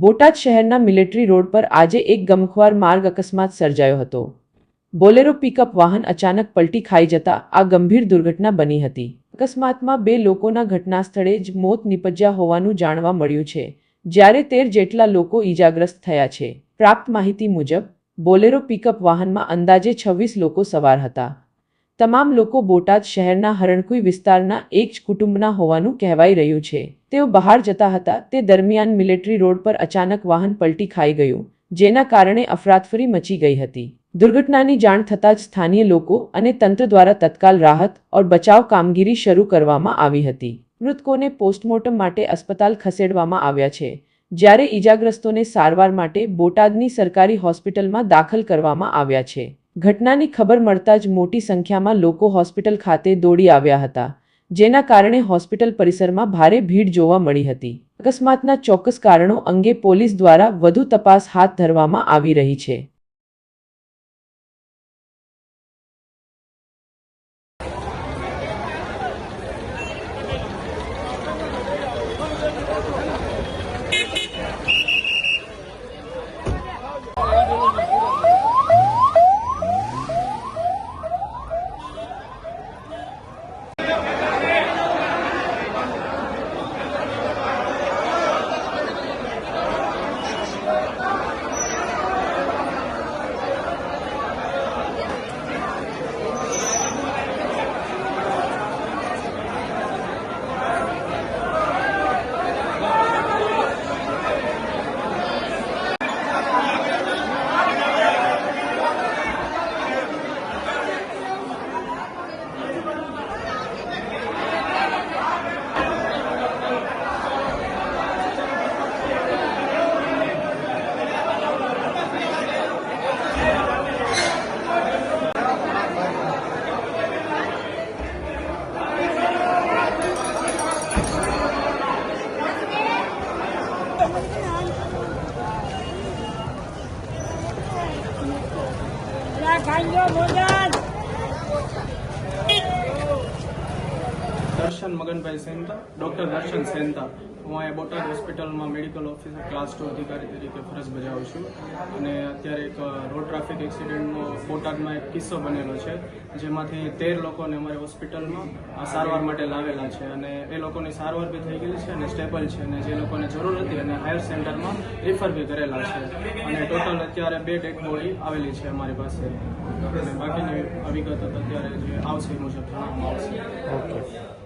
બોટાદ શહેરના military road પર આજે એક ગમખ્વાર માર્ગ અકસ્માત સર્જાયો હતો. બોલેરો પિકઅપ વાહન અચાનક પલટી ખાઈ જતા આ ગંભીર દુર્ઘટના બની હતી. અકસ્માતમાં બે લોકોના ઘટના સ્થળે જ મોત નિપજ્યા હોવાનું જાણવા મળ્યું છે. જ્યારે તેર જેટલા લોકો ઈજાગ્રસ્ત થયા છે. પ્રાપ્ત માહિતી મુજબ, બોલેરો પિકઅપ વાહનમાં અંદાજે છવ્વીસ લોકો સવાર હતા. તમામ લોકો બોટાદ શહેરના હરણકુઈ વિસ્તારના એક જ કુટુંબના હોવાનું કહેવાઈ રહ્યું છે. તેઓ બહાર જતા હતા. તે દરમિયાન મિલિટરી રોડ પર અચાનક વાહન પલટી ખાઈ ગયું, જેના કારણે અફરાતફરી મચી ગઈ હતી. દુર્ઘટનાની જાણ થતાં જ સ્થાનીય લોકો અને તંત્ર દ્વારા તત્કાલ રાહત ઓર બચાવ કામગીરી શરૂ કરવામાં આવી હતી. મૃતકોને પોસ્ટમોર્ટમ માટે અસ્પતાલ ખસેડવામાં આવ્યા છે, જ્યારે ઈજાગ્રસ્તોને સારવાર માટે બોટાદની સરકારી હોસ્પિટલમાં દાખલ કરવામાં આવ્યા છે. ઘટનાની ખબર મળતા જ મોટી સંખ્યામાં લોકો હોસ્પિટલ ખાતે દોડી આવ્યા હતા, જેના કારણે હોસ્પિટલ પરિસરમાં ભારે ભીડ જોવા મળી હતી. અકસ્માતના ચોક્કસ કારણો અંગે પોલીસ દ્વારા વધુ તપાસ હાથ ધરવામાં આવી રહી છે. ખાઈ ભોજન દર્શન મગનભાઈ સેન્તા, ડૉક્ટર દર્શન સેન્તા. હું અહીંયા બોટાદ હોસ્પિટલમાં મેડિકલ ઓફિસર ક્લાસ ટુ અધિકારી તરીકે ફરજ બજાવું છું. અને અત્યારે એક રોડ ટ્રાફિક એક્સિડન્ટનો બોટાદમાં એક કિસ્સો બનેલો છે, જેમાંથી તેર લોકોને અમારી હોસ્પિટલમાં આ સારવાર માટે લાવેલા છે. અને એ લોકોની સારવાર બી થઈ ગયેલી છે અને સ્ટેબલ છે. અને જે લોકોને જરૂર હતી અને હાયર સેન્ટરમાં રિફર બી કરેલા છે. અને ટોટલ અત્યારે બે ડેડ બોડી આવેલી છે અમારી પાસે. બાકીની વિગત અત્યારે જે આવશે મુજબ જણાવવામાં આવશે. ઓકે.